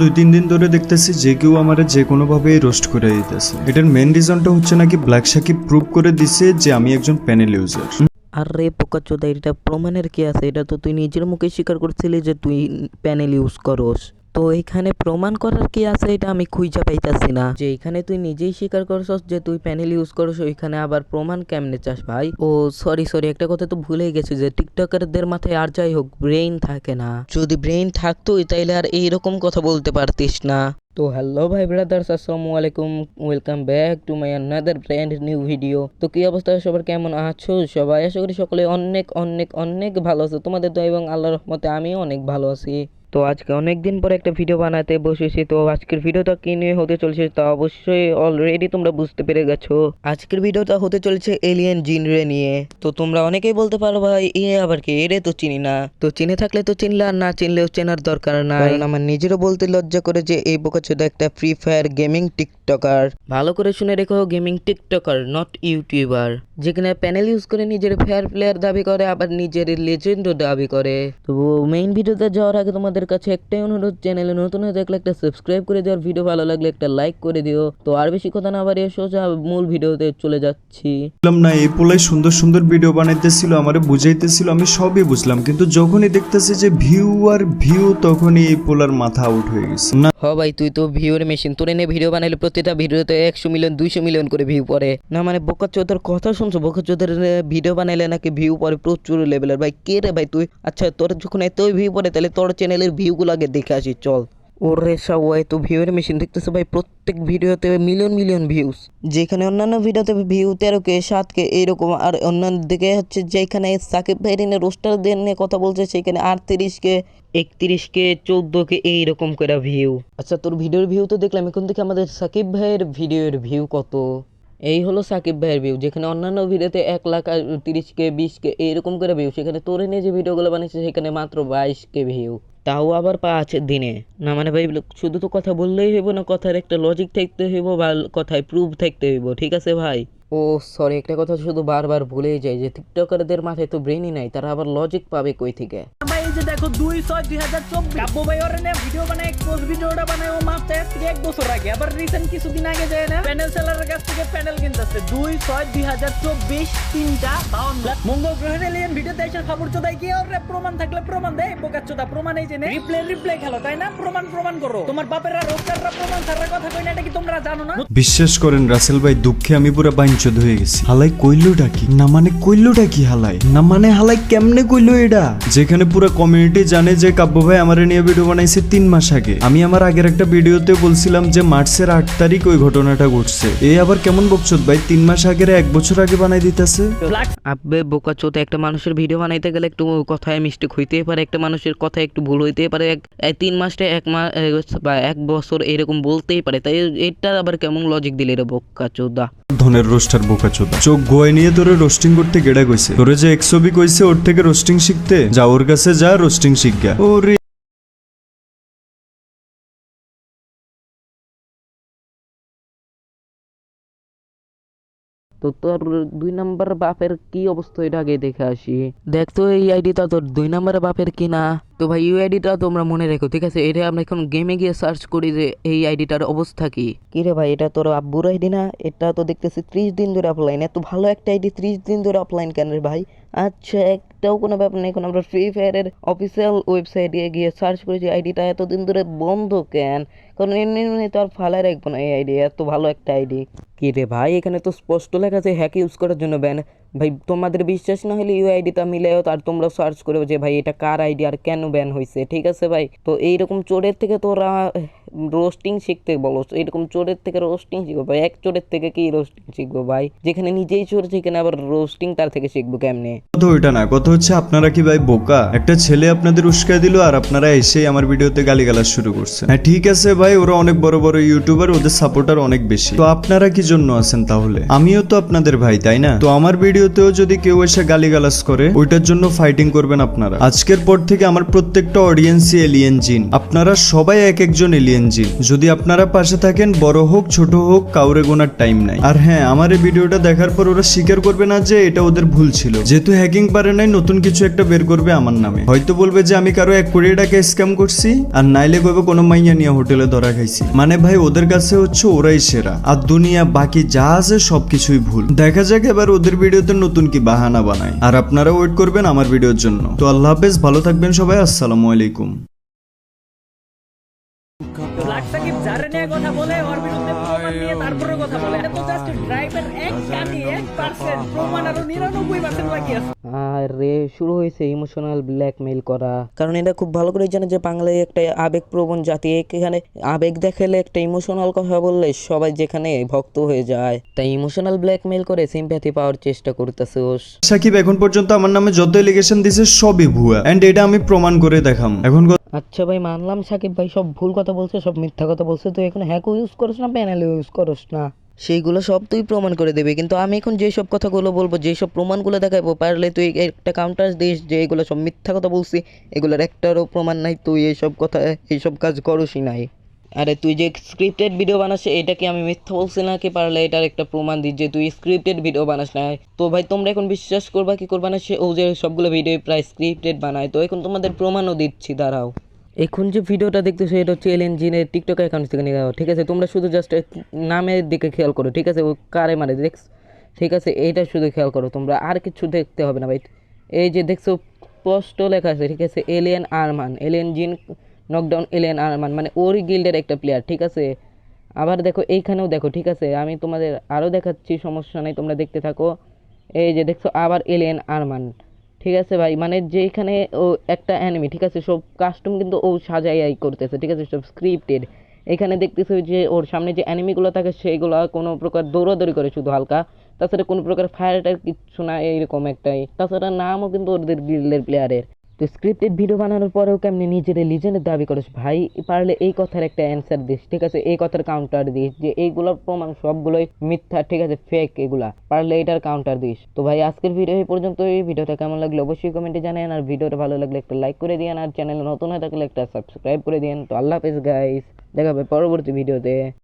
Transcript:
দুই, তিন দিন ধরে দেখতেছি যে কেউ আমার যে কোনো ভাবে রোস্ট করে দিতেছে। এটার মেন রিজনটা হচ্ছে নাকি ব্ল্যাক সাকি প্রুভ করে দিছে যে আমি একজন প্যানেল ইউজার আরে পোকাচোদা এটা প্রমাণের কি আছে? এটা তো তুই নিজের মুখে স্বীকার করছিলি যে তুই প্যানেল ইউজ করস। তো এখানে প্রমাণ করার কি আছে এটা আমি খুঁজে পাইতাছি না। যে এখানে তুই নিজেই স্বীকার করছস যে তুই প্যানেল ইউজ করস এখানে আবার প্রমাণ কেমনে চাস ভাই? ও সরি সরি একটা কথা তো ভুলে গেছি যে টিকটকারদের মাথায় আর যাই হোক ব্রেইন থাকে না। যদি ব্রেইন থাকতো তাইলে আর এইরকম কথা বলতে পারতিস না। তো হ্যালো ভাই ব্রাদার্স আসসালামু আলাইকুম। Welcome back to my another brand new video তো কি অবস্থা? সবার কেমন আছো? সবাই আশা করি সকলে অনেক অনেক অনেক ভালো আছো। তোমাদের তো এবং আল্লাহর রহমতে আমি অনেক ভালো আছি। তো আজকে অনেক দিন পরে একটা ভিডিও বানাতে বসেছি। তো আজকের ভিডিওটা কি নিয়ে হতে চলছে তা অবশ্যই অলরেডি তোমরা বুঝতে পেরে গেছো। আজকের ভিডিওটা হতে চলেছে এলিয়েন জিনরে নিয়ে। তো তোমরা অনেকেই বলতে পারো ভাই এ আবার কি? এরে তো চিনি না। তো চিনে থাকলে তো চিনলে আর না চিনলেও চেনার দরকার নাই। কারণ আমার নিজেরও বলতে লজ্জা করে যে এই বোকাচোদা একটা ফ্রি ফায়ার গেমিং টিকটকার ভালো করে শুনে রেখো গেমিং টিকটকার নট ইউটিউবার যেখানে প্যানেল ইউজ করে নিজের ফেয়ার প্লেয়ার দাবি করে আবার নিজের লেজেন্ডও দাবি করে। তো মেইন ভিডিওতে যাওয়ার আগে তোমাদের কাছে একটাই অনুরোধ চ্যানেলে নতুন হয়ে থাকলে একটা সাবস্ক্রাইব করে দিও আর ভিডিও ভালো লাগলে একটা লাইক করে দিও। তো আর বেশি কথা না বাড়িয়ে সোজা মূল ভিডিওতে চলে যাচ্ছি। বললাম না এই পোলাই সুন্দর সুন্দর ভিডিও বানাইতেছিল আমারে বুঝাইতেছিল আমি সবই বুঝলাম কিন্তু যখনই দেখতেছি যে ভিউ আর ভিউ তখনই এই পোলার মাথা আউট হয়ে গেছে। না। হ ভাই তুই তো ভিউর মেশিন তোর এনে ভিডিও বানাইলে প্রতিটা ভিডিওতে একশো মিলিয়ন দুইশো মিলিয়ন করে ভিউ পড়ে। না মানে বোকা চোদার কথা বোকা চোদার ভিডিও বানাইলে নাকি ভিউ পড়ে প্রচুর লেভেলের ভাই কে রে ভাই তুই? আচ্ছা তোর যখন এতই ভিউ পড়ে তাহলে তোর চ্যানেলের ভিউগুলো আগে দেখে আসি চল। ওরে সাওয়া এত ভিউয়ের মেশিন দেখতেছে ভাই প্রত্যেক ভিডিওতে মিলিয়ন মিলিয়ন ভিউজ যেখানে অন্যান্য ভিডিওতে ভিউ তেরো কে সাত কে এইরকম আর অন্যান্য দিকে হচ্ছে যেখানে সাকিব ভাইয়ের নিয়ে রোস্টারদের নিয়ে কথা বলছে সেখানে আটত্রিশ কে একত্রিশ কে চোদ্দ কে এইরকম করে ভিউ আচ্ছা তোর ভিডিওর ভিউ তো দেখলাম এখন দেখি আমাদের সাকিব ভাইয়ের ভিডিওর ভিউ কত। এই হলো সাকিব ভাইয়ের ভিউ যেখানে অন্যান্য ভিডিওতে এক লাখ তিরিশ কে বিশ কে এইরকম করে ভিউ সেখানে তোর নিয়ে যে ভিডিওগুলো বানিয়েছে সেখানে মাত্র বাইশ কে ভিউ তাও আবার পাঁচ দিনে। না মানে ভাই শুধু তো কথা বললেই হইব না কথার একটা লজিক থাকতে হইব বা কথায় প্রুফ থাকতে হইব ঠিক আছে ভাই? ও সরি একটা কথা শুধু বারবার ভুলেই যায় যে টিকটকারদের মাথায় তো ব্রেনই নাই তারা আবার লজিক পাবে কই থেকে? যে দেখো দুই ছয় দুই হাজার চব্বিশ। কাব্য ভাই ওর এনে ভিডিও বানায় এক্সপোজ ভিডিওটা বানায় ও মাত্র এক থেকে এক বছর আগে। আবার রিসেন্ট কিছুদিন আগে যায় না প্যানেল সেলারের কাছ থেকে প্যানেল কিনতেছে। দুই ছয় দুই হাজার চব্বিশ তিনটা বাউন্ন। মঙ্গল গ্রহের এলিয়েন ভিডিও দেশের খবর চোদাই কি ওর প্রমাণ থাকলে প্রমাণ দেয় বোকার চোদা। প্রমাণ এই যে রিপ্লে রিপ্লে খেলো তাই না? প্রমাণ প্রমাণ করো। তোমার বাপেরা রোস্টাররা প্রমাণ ছাড়ার কথা কই না এটা কি তোমরা জানো না? বিশ্বাস করেন রাসেল ভাই দুঃখে আমি পুরো বাইঞ্চদ হয়ে গেছি। হালাই কইলোটা কি? না মানে কইলোটা কি হালাই? না মানে হালাই কেমনে কইলো এটা? যেখানে পুরো কমিউনিটি জানে যে কাব্য ভাই আমার নিয়ে ভিডিও বানাইছে তিন মাস আগে। আমি আমার আগের একটা ভিডিওতে বলছিলাম যে মার্চের আট তারিখ ওই ঘটনাটা ঘটছে। এই আবার কেমন বকচত ভাই? তিন মাস আগের এক বছর আগে বানাই দিতেছে? আব্বে বোকা চোতে একটা মানুষের ভিডিও বানাইতে গেলে একটু কথায় মিস্টেক হইতেই পারে একটা মানুষের কথা একটু ভুল হইতেই পারে। এক এই তিন মাসটা এক মাস বা এক বছর এরকম বলতেই পারে। তাই এটা আবার কেমন লজিক দিলে রে বোকা চোদা? ধনের রোস্টার বোকা চোদা। চোখ গোয় নিয়ে তোরে রোস্টিং করতে গেড়া কইছে। তোরে যে এক ছবি কইছে ওর থেকে রোস্টিং শিখতে যা ওর কাছে যা রোস্টিং শিখগা ওরে তো তোর দুই নাম্বার বাপের কি অবস্থা এটা আগে দেখে আসি। দেখ তো এই আইডিটা তোর দুই নাম্বার বাপের কি না? তো ভাই ইউ আইডিটা তোমরা মনে রেখো ঠিক আছে? এটা আমরা এখন গেমে গিয়ে সার্চ করি যে এই আইডিটার অবস্থা কি। কি রে ভাই এটা তোর আব্বুর আইডি না? এটা তো দেখতেছি ত্রিশ দিন ধরে অফলাইন এত ভালো একটা আইডি ত্রিশ দিন ধরে অফলাইন কেন রে ভাই? আচ্ছা একটাও কোনো ব্যাপার নেই। এখন আমরা ফ্রি ফায়ারের অফিসিয়াল ওয়েবসাইটে গিয়ে সার্চ করেছি আইডিটা এতদিন ধরে বন্ধ কেন? কারণ এমনি এমনি তো আর ফালাই রাখব না এই আইডি এত ভালো একটা আইডি কি রে ভাই, এখানে তো স্পষ্ট লেখা আছে হ্যাক ইউজ করার জন্য ব্যান ভাই, তোমাদের বিশ্বাস না হলে আইডিটা মিলেও আর তোমরা সার্চ করো যে ভাই এটা কার আইডি আর কেন ব্যান হয়েছে ঠিক আছে ভাই? তো এইরকম চোরের থেকে তোরা রোস্টিং শিখতে বলো এরকম চোরের থেকে রোস্টিং শিখব ভাই, এক চোরের থেকে কি রোস্টিং শিখব ভাই? যেখানে নিজেই চোর, সেখানে আবার রোস্টিং তার থেকে শিখব কেমনে? কথা ওইটা না, কথা হচ্ছে আপনারা কি ভাই বোকা? একটা ছেলে আপনাদের উস্কায় দিল আর আপনারা এসেই আমার ভিডিওতে গালিগালাজ শুরু করছে হ্যাঁ ঠিক আছে ভাই, ওরা অনেক বড় বড় ইউটিউবার ওদের সাপোর্টার অনেক বেশি। তো আপনারা কি জন্য আছেন তাহলে? আমিও তো আপনাদের ভাই, তাই না? তো আমার ভিডিওতেও যদি কেউ এসে গালিগালাজ করে, ওইটার জন্য ফাইটিং করবেন আপনারা। আজকের পর থেকে আমার প্রত্যেকটা অডিয়েন্সই এলিয়েন জিন আপনারা সবাই এক একজন এলিয়েন এঞ্জিন যদি আপনারা পাশে থাকেন, বড় হোক, ছোট হোক, কাউরে গোনার টাইম নাই। আর হ্যাঁ আমার এই ভিডিওটা দেখার পর ওরা স্বীকার করবে না যে এটা ওদের ভুল ছিল। যেহেতু হ্যাকিং পারে নাই, নতুন কিছু একটা বের করবে আমার নামে। হয়তো বলবে যে, আমি কারও এক কোটি টাকা স্ক্যাম করছি, আর নাইলে কবে কোনো মাইয়া নিয়ে হোটেলে ধরা খাইছি। মানে ভাই, ওদের কাছে হচ্ছে ওরাই সেরা। আর দুনিয়া বাকি যা আছে সবকিছুই ভুল। দেখা যাক এবার ওদের ভিডিওতে নতুন কি বাহানা বানায় আর আপনারা ওয়েট করবেন আমার ভিডিওর জন্য। তো আল্লাহ হাফেজ, ভালো থাকবেন সবাই, আসসালামু আলাইকুম। ব্ল্যাক সাকিব যারে নিয়ে কথা বলে? ওর বিরুদ্ধে প্রমাণ নিয়ে তারপরে কথা বলে। এটা তো জাস্ট ড্রাইভার এক কাটি এক পার্সেন্ট প্রমাণ আরও নিরানব্বই পার্সেন্ট বাকি আছে। আরে শুরু হয়েছে ইমোশনাল ব্ল্যাকমেইল করা। কারণ এটা খুব ভালো করে জানে যে বাংলায় একটা আবেগপ্রবণ জাতি এখানে আবেগ দেখালে একটা ইমোশনাল কথা বললে সবাই যেখানে ভক্ত হয়ে যায়। তাই ইমোশনাল ব্ল্যাকমেইল করে সিম্প্যাথি পাওয়ার চেষ্টা করতেছে ওস। সাকিব এখন পর্যন্ত আমার নামে যত এলিগেশন দিছে সবই ভুয়া। এন্ড এটা আমি প্রমাণ করে দেখাম। এখন আচ্ছা ভাই মানলাম সাকিব ভাই সব ভুল কথা বলছে, সব মিথ্যা কথা বলছে, তুই এখন হ্যাকও ইউজ করস না প্যানেল ইউজ করস না। সেইগুলো সব তুই প্রমাণ করে দেবে, কিন্তু আমি এখন যেসব কথাগুলো বলব, যেসব প্রমাণগুলো দেখাবো, পারলে তুই একটা কাউন্টার দিস যে এগুলো সব মিথ্যা কথা বলছি, এগুলোর একটারও প্রমাণ নাই, তুই এইসব কথা এইসব কাজ করসই নাই। আরে তুই যে স্ক্রিপ্টেড ভিডিও বানাস, এটা কি আমি মিথ্যা বলছি না কি পারলে এটার একটা প্রমাণ দিস যে তুই স্ক্রিপ্টেড ভিডিও বানাস না তো ভাই, তোমরা এখন বিশ্বাস করবা কি করবা না, সে ও যে সবগুলো ভিডিও প্রায় স্ক্রিপ্টেড বানায়, তো এখন তোমাদের প্রমাণও দিচ্ছি, দাঁড়াও। এখন যে ভিডিওটা দেখতেছো, এটা হচ্ছে এল জিনের টিকটক অ্যাকাউন্ট থেকে নিয়ে ঠিক আছে? তোমরা শুধু জাস্ট নামের দিকে খেয়াল করো, ঠিক আছে? ও কারে মারে দেখ ঠিক আছে? এইটা শুধু খেয়াল করো, তোমরা আর কিছু দেখতে হবে না, ভাই। এই যে দেখছ স্পষ্ট লেখা আছে, ঠিক আছে? এলিয়েন আরমান এলিয়েন জিন নকডাউন এলিয়েন আরমান মানে ওর গিল্ডের একটা প্লেয়ার ঠিক আছে? আবার দেখো, এইখানেও দেখো, ঠিক আছে? আমি তোমাদের আরও দেখাচ্ছি, সমস্যা নেই, তোমরা দেখতে থাকো। এই যে দেখছ, আবার এলিয়েন আরমান ঠিক আছে ভাই? মানে যেখানে ও একটা অ্যানিমি ঠিক আছে? সব কাস্টম কিন্তু ও সাজাই করতেছে, ঠিক আছে? সব স্ক্রিপ্টেড এখানে দেখতেছে যে ওর সামনে যে অ্যানিমিগুলো থাকে সেইগুলো কোনো প্রকার দৌড়াদৌড়ি করে শুধু হালকা। তাছাড়া কোনো প্রকার ফায়ারটার কিছু না, এইরকম একটাই। তাছাড়া নামও কিন্তু ওদের গিল্ডের প্লেয়ারের তো স্ক্রিপ্টেড ভিডিও বানানোর পরেও কেমনি নিজের লিজেন্ডের দাবি করিস ভাই, পারলে এই কথার একটা অ্যান্সার দিস, ঠিক আছে? এই কথার কাউন্টার দিস, যে এইগুলোর প্রমাণ সবগুলোই মিথ্যা, ঠিক আছে? ফেক এগুলা, পারলে এটার কাউন্টার দিস। তো ভাই, আজকের ভিডিও এই পর্যন্ত, এই ভিডিওটা কেমন লাগল অবশ্যই কমেন্টে জানান আর ভিডিওটা ভালো লাগলে একটা লাইক করে দিন আর চ্যানেলে নতুন হয়ে থাকলে একটা সাবস্ক্রাইব করে দিন তো আল্লাহ হাফেজ গাইস দেখা হবে পরবর্তী ভিডিওতে